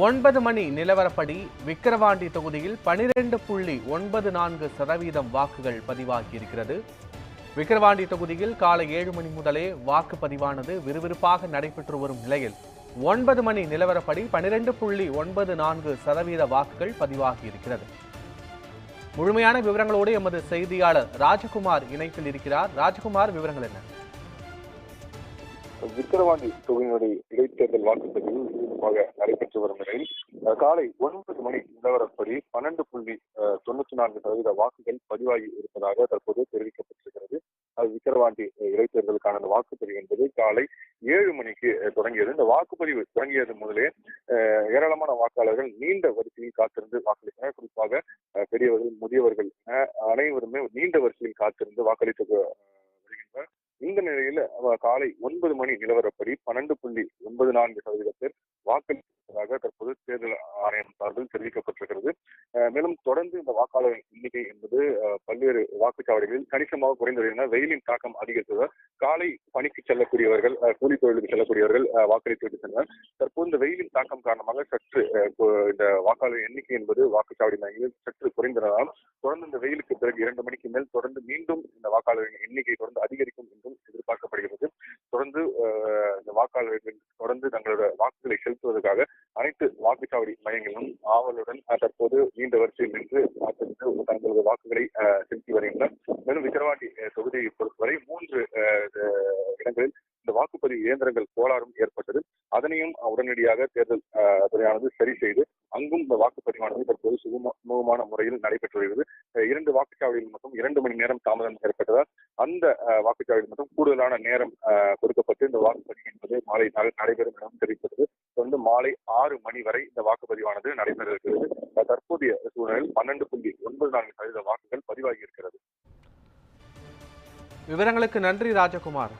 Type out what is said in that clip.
ஒன்பது மணி நிலவரப்படி விக்கிரவாண்டி தொகுதியில் பனிரெண்டு புள்ளி ஒன்பது நான்கு சதவீதம் வாக்குகள் பதிவாகியிருக்கிறது. விக்கிரவாண்டி தொகுதியில் காலை ஏழு மணி முதலே வாக்குப்பதிவானது விறுவிறுப்பாக நடைபெற்று வரும் நிலையில் ஒன்பது மணி நிலவரப்படி பனிரெண்டு புள்ளி ஒன்பது நான்கு சதவீத வாக்குகள் பதிவாகியிருக்கிறது. முழுமையான விவரங்களோடு எமது செய்தியாளர் ராஜகுமார் இணைப்பில் இருக்கிறார். ராஜகுமார் விவரங்கள் என்ன? விக்கிரவாண்டி தொகுதியினுடைய இடைத்தேர்தல் வாக்குப்பதிவு விறுவிறுப்பாக நடைபெற்று வரும் நிலையில் காலை ஒன்பது மணி நிலவரப்படி பன்னெண்டு புள்ளி தொண்ணூற்றி நான்கு சதவீத வாக்குகள் பதிவாகி இருப்பதாக தற்போது தெரிவிக்கப்பட்டிருக்கிறது. அது விக்கிரவாண்டி இடைத்தேர்தலுக்கான அந்த வாக்குப்பதிவு என்பது காலை ஏழு மணிக்கு தொடங்கியது. இந்த வாக்குப்பதிவு தொடங்கியது முதலே ஏராளமான வாக்காளர்கள் நீண்ட வரிசையில் காத்திருந்து வாக்களித்தனர். குறிப்பாக பெரியவர்கள் முதியவர்கள் என அனைவருமே நீண்ட வரிசையில் காத்திருந்து வாக்களித்து இந்த நிலையில காலை ஒன்பது மணி நிலவரப்படி பன்னெண்டு புள்ளி ஒன்பது நான்கு சதவீத பேர் வாக்களித்ததாக தற்போது தேர்தல் ஆணையம் சார்பில் தெரிவிக்கப்பட்டிருக்கிறது. அஹ், மேலும் தொடர்ந்து இந்த வாக்காளர் எண்ணிக்கை பல்வேறு வாக்குச்சாவடிகளில் கணிசமாக குறைந்து வருகின்றன. வெயிலின் தாக்கம் அதிகரித்ததால் காலை பணிக்கு செல்லக்கூடியவர்கள் கூலி தொழிலுக்கு செல்லக்கூடியவர்கள் வாக்களித்து விட்டு சென்றனர். தற்போது இந்த வெயிலின் தாக்கம் காரணமாக சற்று இந்த வாக்காளர் எண்ணிக்கை என்பது வாக்குச்சாவடி மையங்களில் சற்று குறைந்ததால் தொடர்ந்து இந்த வெயிலுக்கு பிறகு இரண்டு மணிக்கு மேல் தொடர்ந்து மீண்டும் இந்த வாக்காளர்களின் எண்ணிக்கை தொடர்ந்து அதிகரிக்கும் என்றும் எதிர்பார்க்கப்படுகிறது. தொடர்ந்து இந்த வாக்காளர்கள் தொடர்ந்து தங்களோட வாக்குகளை செலுத்துவதற்காக அனைத்து வாக்குச்சாவடி மையங்களிலும் ஆவலுடன் தற்போது நீண்ட வரிசையில் நின்று காத்திருந்து தங்களது வாக்குகளை அஹ், செலுத்தி வருகின்றனர். மேலும் விக்கிரவாண்டி தொகுதியை பொறுத்தவரை மூன்று இடங்களில் இந்த வாக்குப்பதிவு இயந்திரங்கள் கோளாறும் ஏற்பட்டது. அதனையும் உடனடியாக தேர்தல் அஹ், துறையானது சரி செய்து அங்கும் இந்த வாக்குப்பதிவானது தற்போது சுகம- சுமூகமான முறையில் நடைபெற்று வருகிறது. இரண்டு வாக்குச்சாவடியில் மட்டும் இரண்டு மணி நேரம் தாமதம் ஏற்பட்டதால் அந்த வாக்குச்சாவடியில் மட்டும் கூடுதலான நேரம் கொடுக்கப்பட்டு இந்த வாக்குப்பதிவு என்பது மாலை நடைபெறும் எனவும் தெரிவித்தது தொடர்ந்து மாலை ஆறு மணி வரை இந்த வாக்குப்பதிவானது நடைபெற இருக்கிறது. விவரங்களுக்கு நன்றி ராஜகுமார்.